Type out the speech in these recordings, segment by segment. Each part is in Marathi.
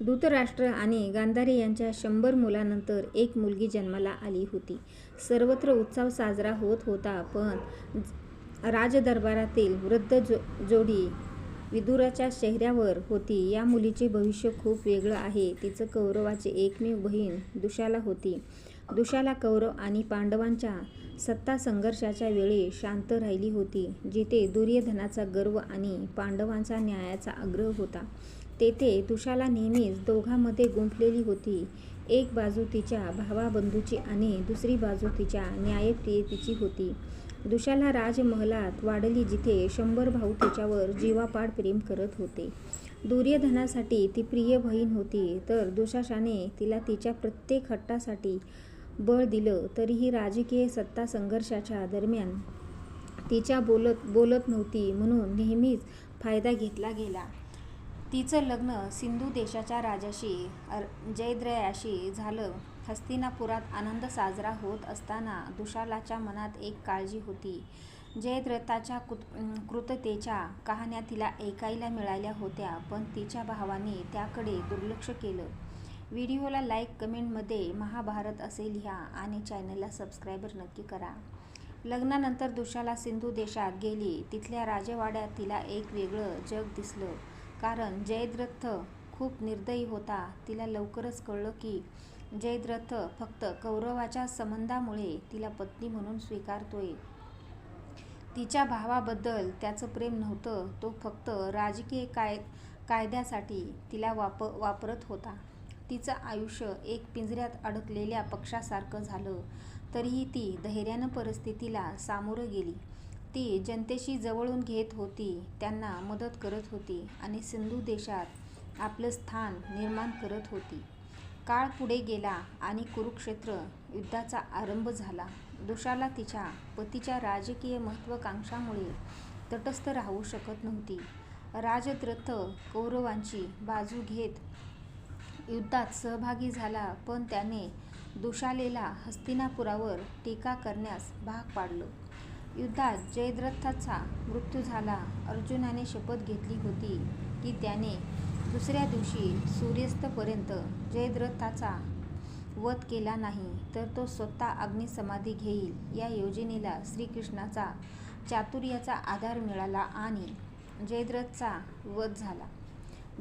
धृतराष्ट्र आणि गांधारी यांच्या शंभर मुलानंतर एक मुलगी जन्माला आली होती. सर्वत्र उत्सव साजरा होत होता पण राजदरबारातील वृद्ध जो जोडी विदुराच्या चेहऱ्यावर होती. या मुलीचे भविष्य खूप वेगळं आहे. तिचं कौरवाची एकमेव बहीण दुशाला होती. दुशाला कौरव आणि पांडवांच्या सत्ता संघर्षाच्या वेळी शांत राहिली होती. जिथे दुर्योधनाचा गर्व आणि पांडवांचा न्यायाचा आग्रह होता तेथे दुशाला नेहमीच दोघांमध्ये गुंफलेली होती. एक बाजू तिच्या भावाबंधूची आणि दुसरी बाजू तिच्या न्यायप्रियतेची होती. दुशाला राजमहालात वाढली जिथे शंभर भाऊ तिच्यावर जीवापाड प्रेम करत होते. दुर्योधनासाठी ती प्रिय बहीण होती तर दुशाशाने तिला तिच्या प्रत्येक हट्टासाठी बळ दिलं. तरीही राजकीय सत्ता संघर्षाच्या दरम्यान तिच्या बोलत बोलत नव्हती म्हणून नेहमीच फायदा घेतला गेला. तिचं लग्न सिंधू देशाच्या राजाशी जयद्रयाशी झालं. हस्तिनापुरात आनंद साजरा होत असताना दुशालाच्या मनात एक काळजी होती. जयद्रथाच्या कृततेच्या कहाण्या तिला ऐकायला मिळाल्या होत्या पण तिच्या भावाने त्याकडे दुर्लक्ष केलं. व्हिडिओला लाईक, कमेंटमध्ये महाभारत असे लिहा आणि चॅनलला सबस्क्रायबर नक्की करा. लग्नानंतर दुशाला सिंधू देशात गेली. तिथल्या राजवाड्यात तिला एक वेगळं जग दिसलं. कारण जयद्रथ खूप निर्दयी होता. तिला लवकरच कळलं की जयद्रथ फक्त कौरवाच्या संबंधामुळे तिला पत्नी म्हणून स्वीकारतोय. तिच्या भावाबद्दल त्याचं प्रेम नव्हतं. तो फक्त राजकीय काय कायद्यासाठी तिला वाप वापरत होता. तिचं आयुष्य एक पिंजऱ्यात अडकलेल्या पक्षासारखं झालं. तरीही ती धैर्यानं परिस्थितीला सामोरं गेली. ती जनतेशी जवळून घेत होती. त्यांना मदत करत होती आणि सिंधू देशात आपलं स्थान निर्माण करत होती. काळ पुढे गेला आणि कुरुक्षेत्र युद्धाचा आरंभ झाला. दुशाला तिच्या पतीच्या राजकीय महत्त्वाकांक्षामुळे तटस्थ राहू शकत नव्हती. राजद्रथ कौरवांची बाजू घेत युद्धात सहभागी झाला पण त्याने दुशालेला हस्तिनापुरावर टीका करण्यास भाग पाडलं. युद्धात जयद्रथाचा मृत्यू झाला. अर्जुनाने शपथ घेतली होती की त्याने दुसऱ्या दिवशी सूर्यास्तपर्यंत जयद्रथाचा वध केला नाही तर तो स्वतः अग्निसमाधी घेईल. या योजनेला श्रीकृष्णाचा चातुर्याचा आधार मिळाला आणि जयद्रथचा वध झाला.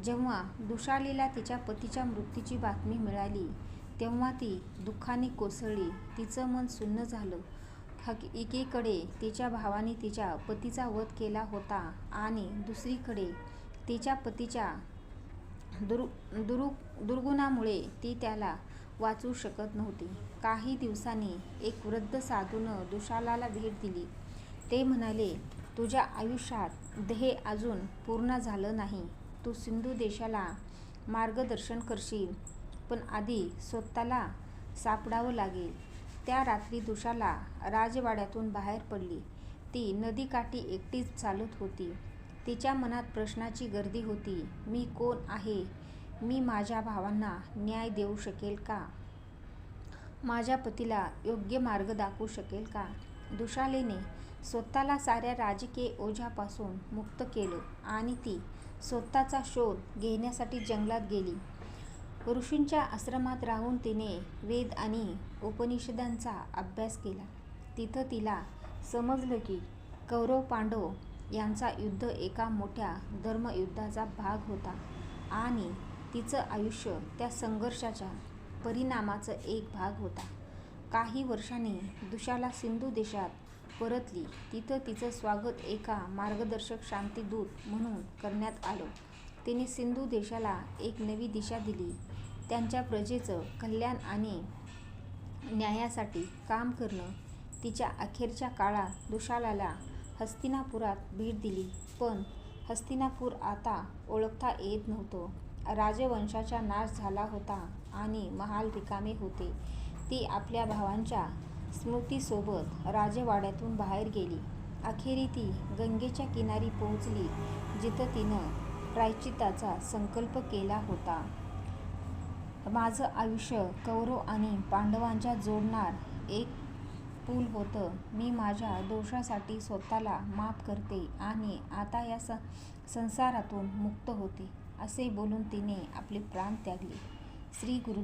जेव्हा दुशालीला तिच्या पतीच्या मृत्यूची बातमी मिळाली तेव्हा ती दुःखाने कोसळली. तिचं मन सुन्न झालं. एकीकडे तिच्या भावाने तिच्या पतीचा वध केला होता आणि दुसरीकडे तिच्या पतीच्या दुरु दुरु दुर्गुणामुळे ती त्याला वाचू शकत नव्हती. काही दिवसांनी एक वृद्ध साधूनं दुशालाला भेट दिली. ते म्हणाले, तुझ्या आयुष्यात ध्येय अजून पूर्ण झालं नाही. तू सिंधू देशाला मार्गदर्शन करशील पण आधी स्वतःला सापडावं लागेल. त्या रात्री दुशाला राजवाड्यातून बाहेर पडली. ती नदीकाठी एकटीच चालत होती. तिच्या मनात प्रश्नाची गर्दी होती. मी कोण आहे? मी माझ्या भावांना न्याय देऊ शकेल का? माझ्या पतीला योग्य मार्ग दाखवू शकेल का? दुशालेने स्वतःला साऱ्या राजकीय ओझ्यापासून मुक्त केलं आणि ती स्वतःचा शोध घेण्यासाठी जंगलात गेली. ऋषींच्या आश्रमात राहून तिने वेद आणि उपनिषदांचा अभ्यास केला. तिथं तिला समजलं की कौरव-पांडव यांचा युद्ध एका मोठ्या धर्मयुद्धाचा भाग होता आणि तिचं आयुष्य त्या संघर्षाच्या परिणामाचा एक भाग होता. काही वर्षांनी दुशाला सिंधू देशात परतली. तिथं तिचं स्वागत एका मार्गदर्शक शांतीदूत म्हणून करण्यात आलं. तिने सिंधू देशाला एक नवी दिशा दिली. त्यांच्या प्रजेचं कल्याण आणि न्यायासाठी काम करणं. तिच्या अखेरच्या काळात दुशालाला हस्तिनापुरात भेट दिली पण हस्तिनापूर आता ओळखता येत नव्हतं. राजवंशाचा नाश झाला होता आणि महाल रिकामे होते. ती आपल्या भावांच्या स्मृतीसोबत राजवाड्यातून बाहेर गेली. अखेरी ती गंगेच्या किनारी पोहोचली जिथं तिनं प्रायश्चित्ताचा संकल्प केला होता. माझं आयुष्य कौरव आणि पांडवांच्या जोडणार एक पूल होतं. मी माझ्या दोषासाठी स्वतःला माफ करते आणि आता या संसारातून मुक्त होते. असे बोलून तिने आपले प्राण त्यागले. श्री गुरु